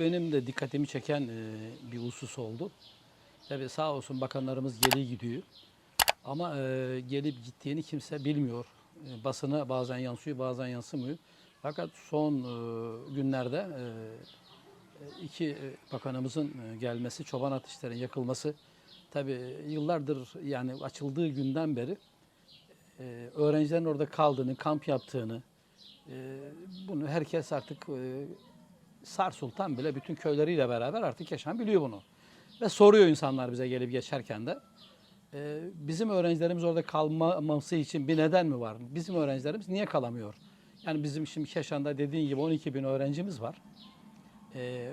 benim de dikkatimi çeken e, bir husus oldu. Tabii sağ olsun bakanlarımız geliyor gidiyor. Ama e, gelip gittiğini kimse bilmiyor. E, basına bazen yansıyor, bazen yansımıyor. Fakat son e, günlerde e, e, iki e, bakanımızın e, gelmesi, çoban ateşlerin yakılması tabii yıllardır yani açıldığı günden beri e, öğrencilerin orada kaldığını, kamp yaptığını, e, bunu herkes artık e, Sar Sultan bile bütün köyleriyle beraber artık yaşam biliyor bunu. Ve soruyor insanlar bize gelip geçerken de. E, bizim öğrencilerimiz orada kalmaması için bir neden mi var? Bizim öğrencilerimiz niye kalamıyor? Yani bizim şimdi Keşan'da dediğin gibi 12 bin öğrencimiz var. E,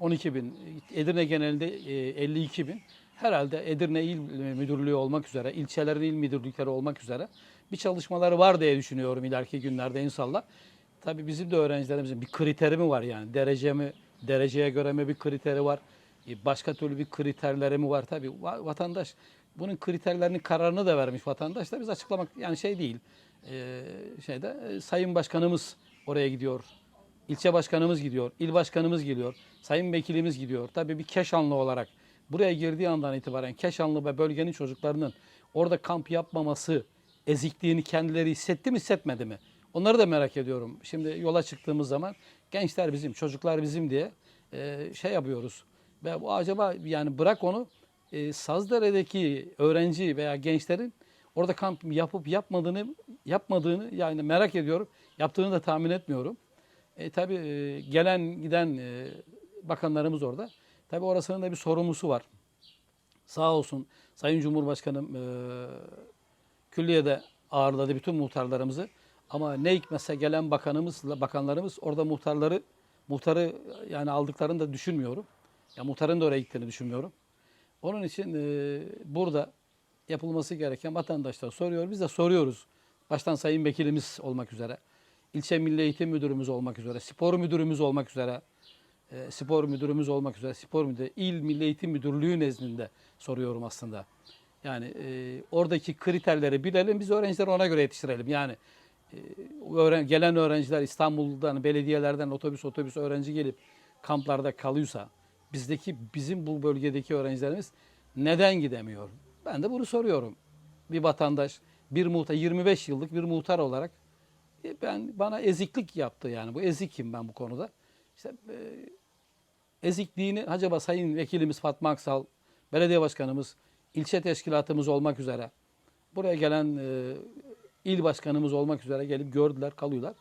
12 bin, Edirne genelinde e, 52 bin. Herhalde Edirne İl Müdürlüğü olmak üzere, ilçelerin il müdürlükleri olmak üzere bir çalışmaları var diye düşünüyorum ileriki günlerde inşallah. Tabii bizim de öğrencilerimizin bir kriteri mi var yani? Derece mi, dereceye göre mi bir kriteri var? E, Başka türlü bir kriterleri mi var? Tabii va- vatandaş bunun kriterlerinin kararını da vermiş vatandaş da biz açıklamak yani şey değil. E, şeyde e, Sayın Başkanımız oraya gidiyor. İlçe başkanımız gidiyor, il başkanımız gidiyor, sayın vekilimiz gidiyor. Tabii bir Keşanlı olarak buraya girdiği andan itibaren Keşanlı ve bölgenin çocuklarının orada kamp yapmaması ezikliğini kendileri hissetti mi hissetmedi mi? Onları da merak ediyorum. Şimdi yola çıktığımız zaman gençler bizim, çocuklar bizim diye e, şey yapıyoruz. Ve bu acaba yani bırak onu e, Sazdere'deki öğrenci veya gençlerin orada kamp yapıp yapmadığını yapmadığını yani merak ediyorum. Yaptığını da tahmin etmiyorum. E, tabii e, gelen giden e, bakanlarımız orada. Tabii orasının da bir sorumlusu var. Sağ olsun Sayın Cumhurbaşkanım e, külliyede ağırladı bütün muhtarlarımızı. Ama ne hikmetse gelen bakanımızla bakanlarımız orada muhtarları muhtarı yani aldıklarını da düşünmüyorum. Ya muhtarın da oraya gittiğini düşünmüyorum. Onun için e, burada yapılması gereken vatandaşlar soruyor. Biz de soruyoruz. Baştan Sayın Vekilimiz olmak üzere, ilçe Milli Eğitim Müdürümüz olmak üzere, spor müdürümüz olmak üzere, e, spor müdürümüz olmak üzere, spor müdürü, il Milli Eğitim Müdürlüğü nezdinde soruyorum aslında. Yani e, oradaki kriterleri bilelim, biz öğrencileri ona göre yetiştirelim. Yani öğren, gelen öğrenciler İstanbul'dan, belediyelerden otobüs otobüs öğrenci gelip kamplarda kalıyorsa, bizdeki bizim bu bölgedeki öğrencilerimiz neden gidemiyor? Ben de bunu soruyorum. Bir vatandaş, bir muhtar, 25 yıllık bir muhtar olarak e, ben bana eziklik yaptı yani. Bu ezikim ben bu konuda. İşte e, ezikliğini acaba Sayın Vekilimiz Fatma Aksal, belediye başkanımız, ilçe teşkilatımız olmak üzere buraya gelen e, il başkanımız olmak üzere gelip gördüler, kalıyorlar.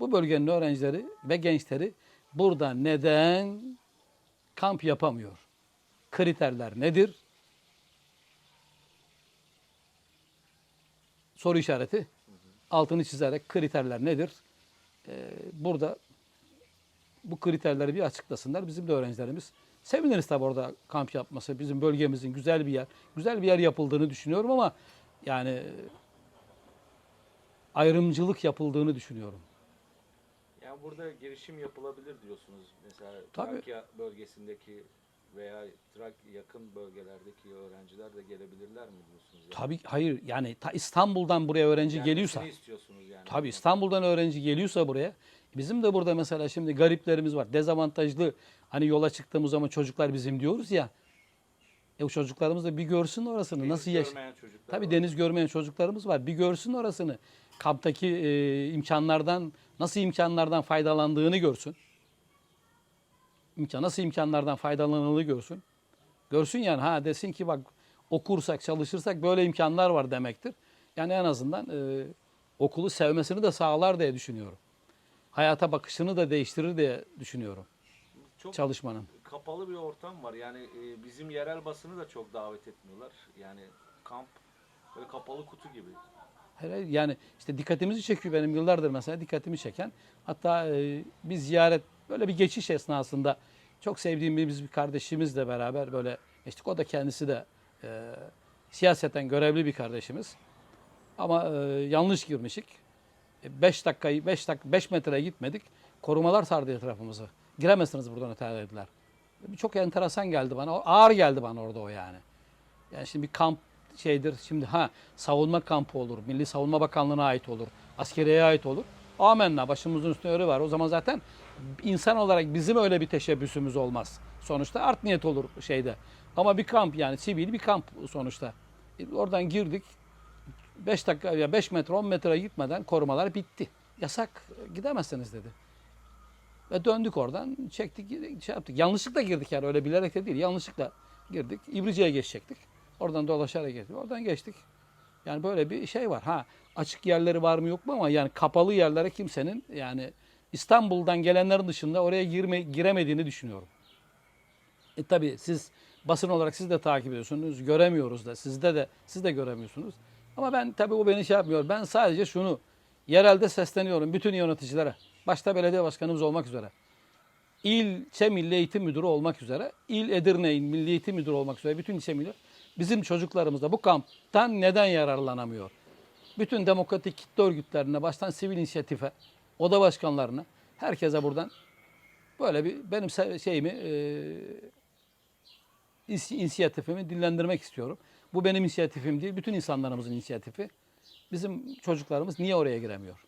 Bu bölgenin öğrencileri ve gençleri burada neden kamp yapamıyor? Kriterler nedir? Soru işareti. Altını çizerek kriterler nedir? Ee, burada bu kriterleri bir açıklasınlar. Bizim de öğrencilerimiz seviniriz tabii orada kamp yapması. Bizim bölgemizin güzel bir yer, güzel bir yer yapıldığını düşünüyorum ama yani ayrımcılık yapıldığını düşünüyorum. Yani burada girişim yapılabilir diyorsunuz. Mesela Tabii. Trakya bölgesindeki veya Trakya yakın bölgelerdeki öğrenciler de gelebilirler mi diyorsunuz? Yani? Tabii hayır yani ta İstanbul'dan buraya öğrenci geliyorsa Gelmesini istiyorsunuz yani. Tabii İstanbul'dan öğrenci geliyorsa buraya bizim de burada mesela şimdi gariplerimiz var. Dezavantajlı hani yola çıktığımız zaman çocuklar bizim diyoruz ya. E o çocuklarımız da bir görsün orasını Deniz nasıl yaş. Tabii var. deniz görmeyen çocuklarımız var. Bir görsün orasını. Kamptaki e, imkanlardan nasıl imkanlardan faydalandığını görsün. İmkan nasıl imkanlardan faydalanıldığını görsün. Görsün yani ha desin ki bak okursak çalışırsak böyle imkanlar var demektir. Yani en azından e, okulu sevmesini de sağlar diye düşünüyorum. Hayata bakışını da değiştirir diye düşünüyorum Çok çalışmanın. kapalı bir ortam var. Yani e, bizim yerel basını da çok davet etmiyorlar. Yani kamp böyle kapalı kutu gibi. Yani işte dikkatimizi çekiyor benim yıllardır mesela dikkatimi çeken. Hatta e, bir ziyaret böyle bir geçiş esnasında çok sevdiğimiz bir kardeşimizle beraber böyle geçtik. O da kendisi de e, siyaseten görevli bir kardeşimiz. Ama e, yanlış girmişik. 5 dakikayı 5 dakika 5 metreye gitmedik. Korumalar sardı etrafımızı. Giremezsiniz buradan öte dediler. Çok enteresan geldi bana. Ağır geldi bana orada o yani. Yani şimdi bir kamp şeydir. Şimdi ha savunma kampı olur. Milli Savunma Bakanlığı'na ait olur. Askeriyeye ait olur. Amenna başımızın üstünde öyle var. O zaman zaten insan olarak bizim öyle bir teşebbüsümüz olmaz. Sonuçta art niyet olur şeyde. Ama bir kamp yani sivil bir kamp sonuçta. E, Oradan girdik. 5 dakika ya 5 metre 10 metre gitmeden korumalar bitti. Yasak gidemezsiniz dedi. Ve döndük oradan çektik şey yaptık. Yanlışlıkla girdik yani öyle bilerek de değil. Yanlışlıkla girdik. İbrici'ye geçecektik. Oradan dolaşarak geçtik. Oradan geçtik. Yani böyle bir şey var. Ha açık yerleri var mı yok mu ama yani kapalı yerlere kimsenin yani İstanbul'dan gelenlerin dışında oraya girme, giremediğini düşünüyorum. E tabii siz basın olarak siz de takip ediyorsunuz. Göremiyoruz da sizde de siz de göremiyorsunuz. Ama ben tabii o beni şey yapmıyor. Ben sadece şunu yerelde sesleniyorum bütün yöneticilere. Başta belediye başkanımız olmak üzere. İlçe Milli Eğitim Müdürü olmak üzere, İl Edirne İl Milli Eğitim Müdürü olmak üzere bütün ilçe milli bizim çocuklarımız da bu kamptan neden yararlanamıyor? Bütün demokratik kitle örgütlerine, baştan sivil inisiyatife, oda başkanlarına, herkese buradan böyle bir benim şeyimi, e, inisiyatifimi dillendirmek istiyorum. Bu benim inisiyatifim değil, bütün insanlarımızın inisiyatifi. Bizim çocuklarımız niye oraya giremiyor?